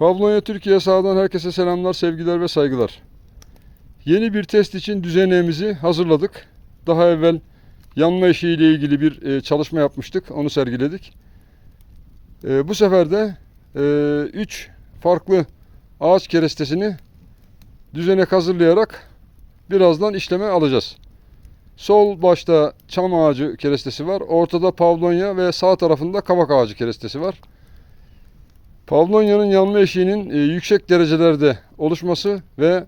Pavlonya Türkiye sahadan herkese selamlar, sevgiler ve saygılar. Yeni bir test için düzenimizi hazırladık. Daha evvel yanma eşiği ile ilgili bir e, çalışma yapmıştık. Onu sergiledik. E, bu sefer de 3 farklı ağaç kerestesini düzenek hazırlayarak birazdan işleme alacağız. Sol başta çam ağacı kerestesi var. Ortada pavlonya ve sağ tarafında kavak ağacı kerestesi var. Pavlonya'nın yanma eşiğinin e, yüksek derecelerde oluşması ve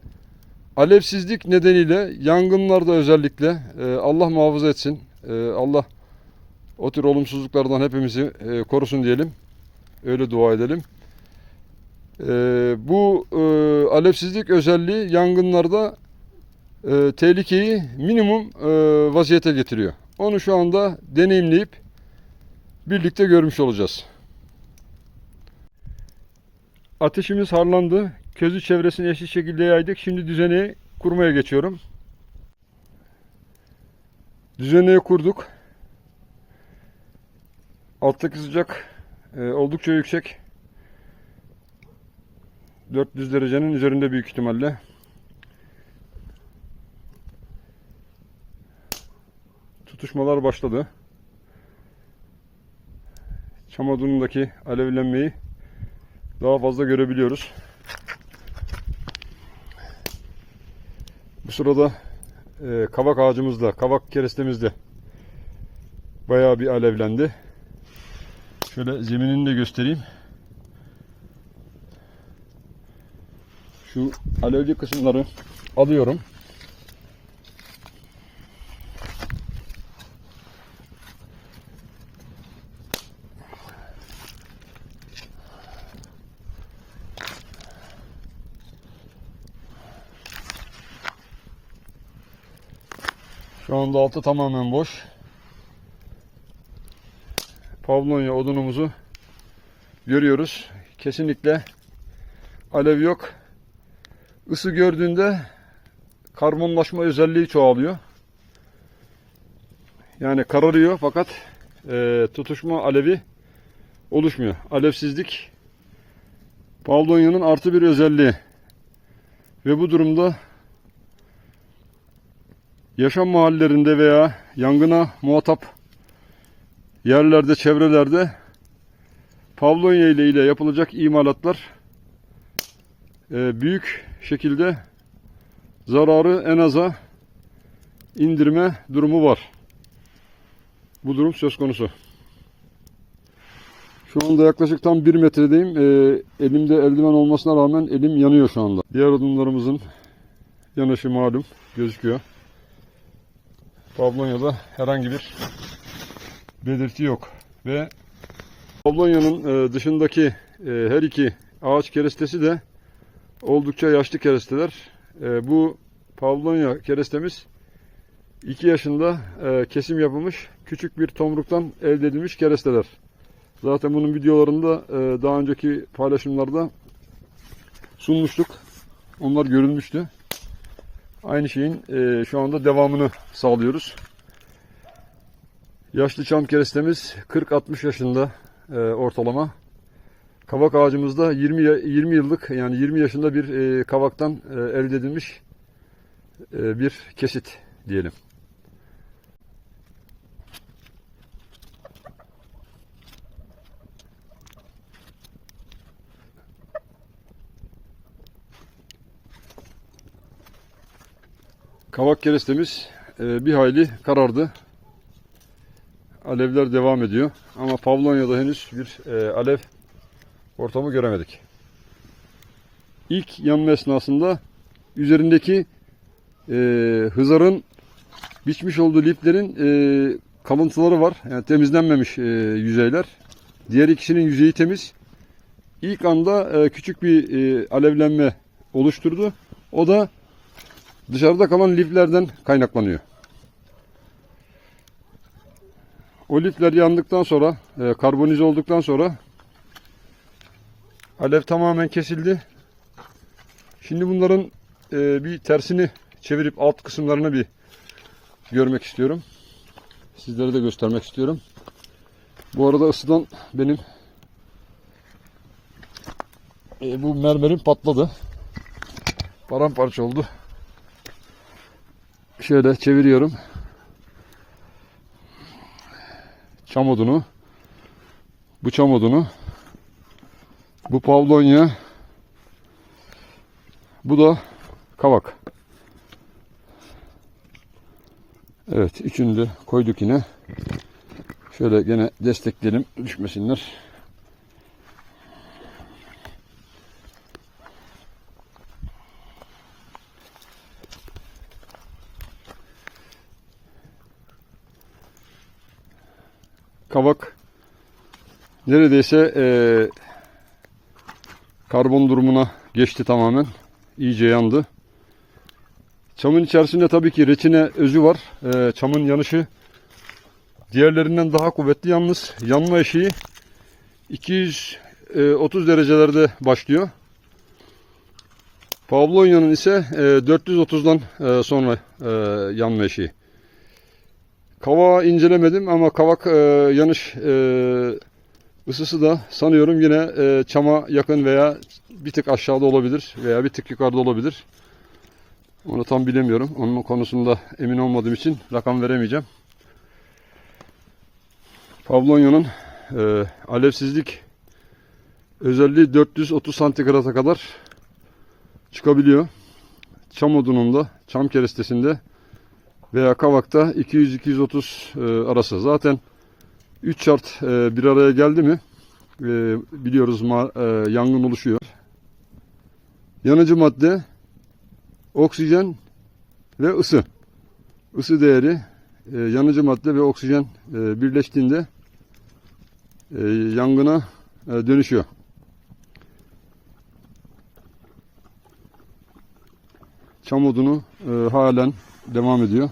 alevsizlik nedeniyle yangınlarda özellikle e, Allah muhafaza etsin. E, Allah o tür olumsuzluklardan hepimizi korusun diyelim. Öyle dua edelim. Bu alevsizlik özelliği yangınlarda tehlikeyi minimum vaziyete getiriyor. Onu şu anda deneyimleyip birlikte görmüş olacağız. Ateşimiz harlandı. Közü çevresini eşit şekilde yaydık. Şimdi düzeneği kurmaya geçiyorum. Düzeneği kurduk. Alttaki sıcak e, oldukça yüksek. 400 derecenin üzerinde büyük ihtimalle. Tutuşmalar başladı. Çam odunundaki alevlenmeyi daha fazla görebiliyoruz. Bu sırada e, kavak ağacımızda, kavak kerestemizde bayağı bir alevlendi. Şöyle zeminini de göstereyim. Şu alevli kısımları alıyorum. Şu anda altı tamamen boş. Pavlonya odunumuzu görüyoruz. Kesinlikle alev yok. Isı gördüğünde karbonlaşma özelliği çoğalıyor. Yani kararıyor fakat e, tutuşma alevi oluşmuyor. Alevsizlik Pavlonya'nın artı bir özelliği. Ve bu durumda yaşam mahallelerinde veya yangına muhatap yerlerde, çevrelerde Pavlonya ile ile yapılacak imalatlar e, büyük şekilde zararı en aza indirme durumu var. Bu durum söz konusu. Şu anda yaklaşık tam bir metredeyim. E, elimde eldiven olmasına rağmen elim yanıyor şu anda. Diğer odunlarımızın yanışı malum gözüküyor. Pablonya'da herhangi bir belirti yok. Ve Pablonya'nın e, dışındaki e, her iki ağaç kerestesi de oldukça yaşlı keresteler. E, bu Pavlonya kerestemiz 2 yaşında kesim yapılmış küçük bir tomruktan elde edilmiş keresteler. Zaten bunun videolarında daha önceki paylaşımlarda sunmuştuk. Onlar görülmüştü. Aynı şeyin e, şu anda devamını sağlıyoruz. Yaşlı çam kerestemiz 40-60 yaşında e, ortalama. Kavak ağacımızda 20 ya- 20 yıllık yani 20 yaşında bir e, kavaktan e, elde edilmiş e, bir kesit diyelim. Kavak kerestemiz e, bir hayli karardı. Alevler devam ediyor. Ama Pavlonya'da henüz bir e, alev ortamı göremedik. İlk yanma esnasında üzerindeki e, hızarın biçmiş olduğu liflerin e, kalıntıları var. Yani temizlenmemiş e, yüzeyler. Diğer ikisinin yüzeyi temiz. İlk anda e, küçük bir e, alevlenme oluşturdu. O da dışarıda kalan liflerden kaynaklanıyor. O lifler yandıktan sonra, e, karbonize olduktan sonra alev tamamen kesildi. Şimdi bunların e, bir tersini çevirip alt kısımlarını bir görmek istiyorum. Sizlere de göstermek istiyorum. Bu arada ısıdan benim e, bu mermerim patladı. Paramparça oldu. Şöyle çeviriyorum. Çam odunu. Bu çam odunu. Bu pavlonya. Bu da kavak. Evet, üçünü de koyduk yine. Şöyle gene destekleyelim düşmesinler. Kavak neredeyse eee, karbon durumuna geçti tamamen. İyice yandı. Çamın içerisinde tabii ki reçine özü var. Eee, çamın yanışı diğerlerinden daha kuvvetli yalnız yanma eşiği 230 derecelerde başlıyor. Pavlonya'nın ise e, 430'dan e, sonra e, yanma eşiği. Kavağı incelemedim ama kavak e, yanış e, ısısı da sanıyorum yine e, çama yakın veya bir tık aşağıda olabilir veya bir tık yukarıda olabilir. Onu tam bilemiyorum. Onun konusunda emin olmadığım için rakam veremeyeceğim. Pavlonya'nın e, alevsizlik özelliği 430 santigrata kadar çıkabiliyor. Çam odununda, çam kerestesinde veya kavakta 200-230 e, arası. Zaten 3 şart e, bir araya geldi mi e, biliyoruz yangın oluşuyor. Yanıcı madde, oksijen ve ısı. Isı değeri yanıcı madde ve oksijen birleştiğinde yangına dönüşüyor. Çam odunu halen devam ediyor.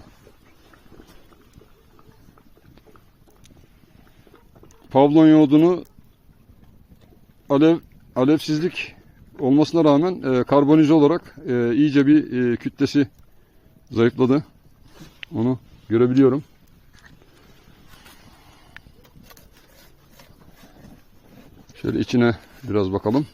Pavlonya odunu alev alevsizlik olmasına rağmen e, karbonize olarak e, iyice bir e, kütlesi zayıfladı. Onu görebiliyorum. Şöyle içine biraz bakalım.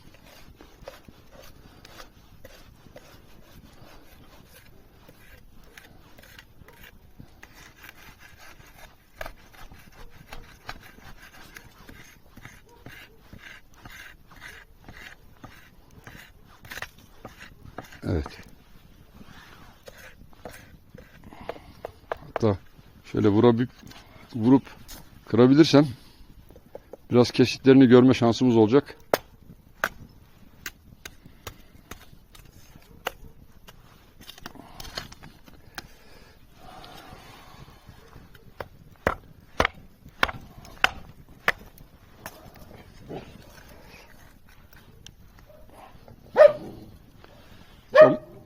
Evet. Hatta şöyle vurabilip vurup kırabilirsem biraz kesitlerini görme şansımız olacak.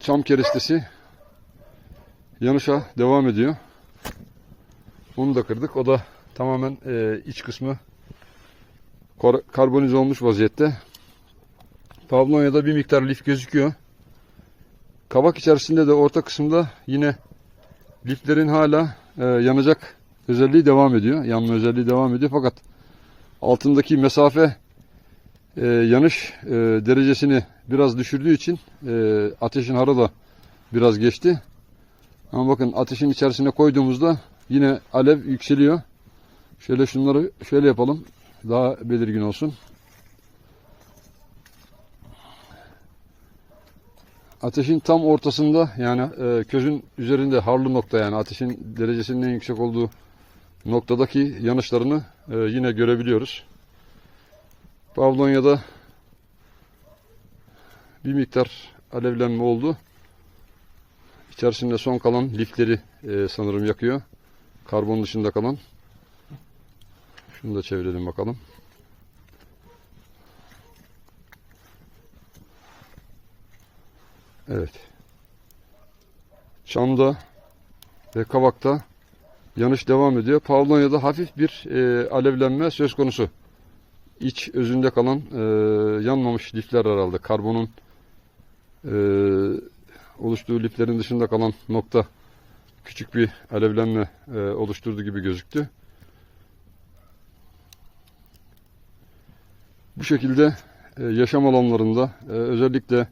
Çam, kerestesi yanışa devam ediyor. Onu da kırdık. O da tamamen e, iç kısmı kar- karbonize olmuş vaziyette. Pavlonya'da bir miktar lif gözüküyor. Kavak içerisinde de orta kısımda yine liflerin hala e, yanacak özelliği devam ediyor. Yanma özelliği devam ediyor fakat altındaki mesafe e, yanış e, derecesini biraz düşürdüğü için e, ateşin harı da biraz geçti. Ama bakın ateşin içerisine koyduğumuzda yine alev yükseliyor. Şöyle şunları şöyle yapalım. Daha belirgin olsun. Ateşin tam ortasında yani e, közün üzerinde harlı nokta yani ateşin derecesinin en yüksek olduğu noktadaki yanışlarını e, yine görebiliyoruz. Pavlonya'da bir miktar alevlenme oldu. İçerisinde son kalan lifleri e, sanırım yakıyor. Karbon dışında kalan. Şunu da çevirelim bakalım. Evet. Çamda ve kavakta yanış devam ediyor. Pavlonya'da hafif bir e, alevlenme söz konusu. İç özünde kalan e, yanmamış lifler herhalde. Karbonun e, oluştuğu liflerin dışında kalan nokta küçük bir alevlenme e, oluşturdu gibi gözüktü. Bu şekilde e, yaşam alanlarında e, özellikle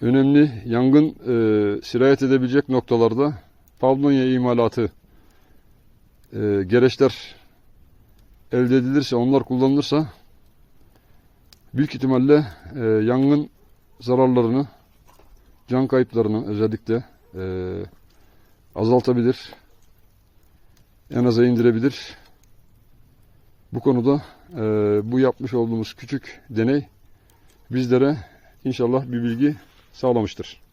önemli yangın e, sirayet edebilecek noktalarda Pavlonya imalatı e, gereçler elde edilirse, onlar kullanılırsa büyük ihtimalle e, yangın zararlarını, can kayıplarını özellikle e, azaltabilir, en aza indirebilir. Bu konuda e, bu yapmış olduğumuz küçük deney bizlere inşallah bir bilgi sağlamıştır.